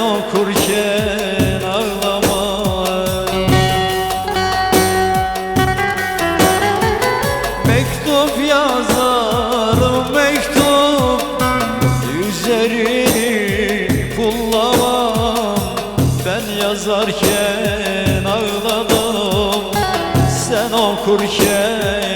okurken ağlama. Mektup yazarım mektup Üzerini pullamam. Ben yazarken ağladım Sen okurken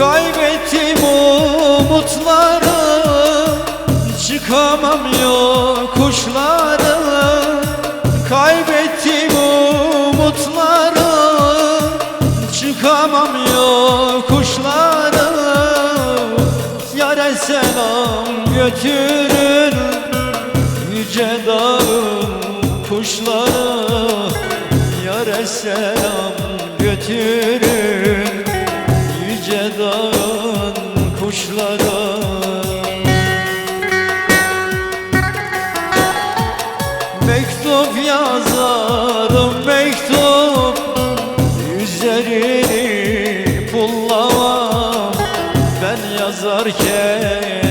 Kaybettim umutları Çıkamam yokuşları Kaybettim umutları Çıkamam yokuşları Yare selam götürün Yüce dağın kuşları. Yare selam götürün kuşları Mektup yazarım mektup. Üzerini pullamam Ben yazarken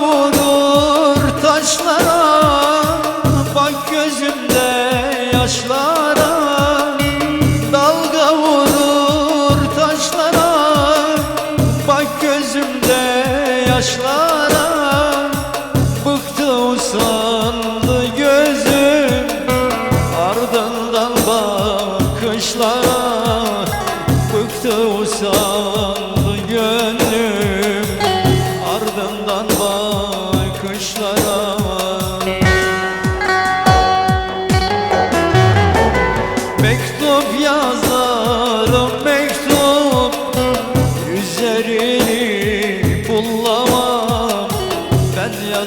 vurur taşlara Bak gözümde yaşlara. Dalga vurur taşlara Bak gözümde yaşlara. Bıktı usandı gözüm Ardından bakışlara